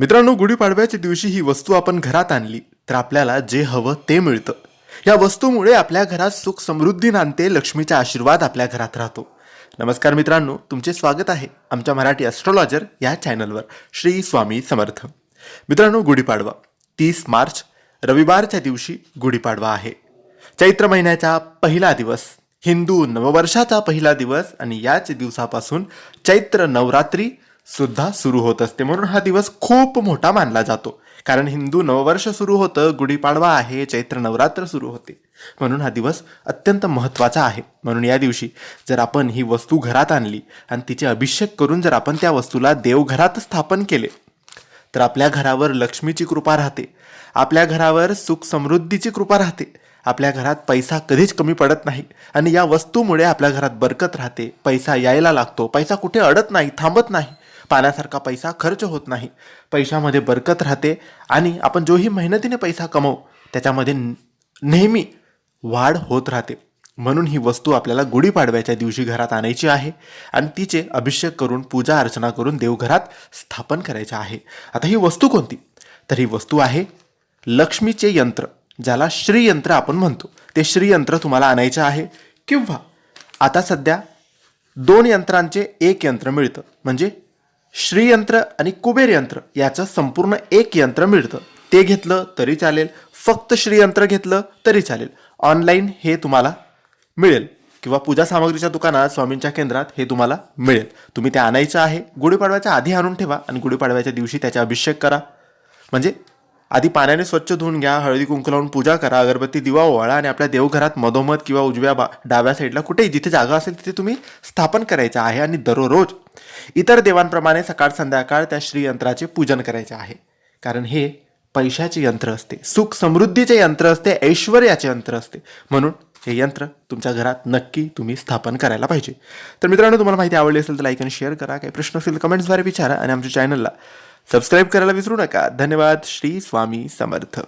मित्रांनो गुढीपाडव्याच्या दिवशी ही वस्तू आपण घरात आणली तर आपल्याला जे हवं ते मिळतं. या वस्तूमुळे आपल्या घरात सुख समृद्धी नांदते लक्ष्मीचा आशीर्वाद आपल्या घरात राहतो. नमस्कार मित्रांनो तुमचे स्वागत आहे आमच्या मराठी ॲस्ट्रॉलॉजर या चॅनलवर श्री स्वामी समर्थ. मित्रांनो गुढीपाडवा तीस मार्च रविवारच्या दिवशी गुढीपाडवा आहे. चैत्र महिन्याचा पहिला दिवस हिंदू नववर्षाचा पहिला दिवस आणि याच दिवसापासून चैत्र नवरात्री सुद्धा सुरू होत असते. म्हणून हा दिवस खूप मोठा मानला जातो. कारण हिंदू नववर्ष सुरू होतं गुढीपाडवा आहे चैत्र नवरात्र सुरू होते. म्हणून हा दिवस अत्यंत महत्त्वाचा आहे. म्हणून या दिवशी जर आपण ही वस्तू घरात आणली आणि तिचे अभिषेक करून जर आपण त्या वस्तूला देवघरात स्थापन केले तर आपल्या घरावर लक्ष्मीची कृपा राहते. आपल्या घरावर सुख समृद्धीची कृपा राहते. आपल्या घरात पैसा कधीच कमी पडत नाही. आणि या वस्तूमुळे आपल्या घरात बरकत राहते. पैसा यायला लागतो. पैसा कुठे अडत नाही थांबत नाही. पाण्यासारखा पैसा खर्च होत नाही. पैशामध्ये बरकत राहते आणि आपण जोही मेहनतीने पैसा कमवू त्याच्यामध्ये नेहमी वाढ होत राहते. म्हणून ही वस्तू आपल्याला गुढीपाडव्याच्या दिवशी घरात आणायची आहे आणि तिचे अभिषेक करून पूजा अर्चना करून देवघरात स्थापन करायचे आहे. आता ही वस्तू कोणती? तर ही वस्तू आहे लक्ष्मीचे यंत्र ज्याला श्रीयंत्र आपण म्हणतो. ते श्रीयंत्र तुम्हाला आणायचं आहे किंवा आता सध्या दोन यंत्रांचे एक यंत्र मिळतं म्हणजे श्रीयंत्र आणि कुबेर यंत्र याचं संपूर्ण एक यंत्र मिळतं. ते घेतलं तरी चालेल. फक्त श्रीयंत्र घेतलं तरी चालेल. ऑनलाईन हे तुम्हाला मिळेल. किंवा पूजा सामग्रीच्या दुकानात स्वामींच्या केंद्रात हे तुम्हाला मिळेल. तुम्ही ते आणायचं आहे. गुढीपाडव्याच्या आधी आणून ठेवा आणि गुढीपाडव्याच्या दिवशी त्याचा अभिषेक करा. म्हणजे आधी पाण्याने स्वच्छ धुवून घ्या हळदी कुंकू लावून पूजा करा अगरबत्ती दिवा ओवाळा आणि आपल्या देवघरात मधोमध किंवा उजव्या बा डाव्या साईडला कुठेही जिथे जागा असेल तिथे तुम्ही स्थापन करायचं आहे आणि दररोज इतर देवांप्रमाणे सकाळ संध्याकाळ त्या श्रीयंत्राचे पूजन करायचे आहे. कारण हे पैशाचे यंत्र असते सुख समृद्धीचे यंत्र असते ऐश्वर्याचे यंत्र असते. म्हणून हे यंत्र तुमच्या घरात नक्की तुम्ही स्थापन करायला पाहिजे. तर मित्रांनो तुम्हाला माहिती आवडली असेल तर लाईक आणि शेअर करा. काही प्रश्न असेल कमेंट्सद्वारे विचारा आणि आमच्या चॅनलला सबस्क्राईब करायला विसरू नका. धन्यवाद. श्री स्वामी समर्थ.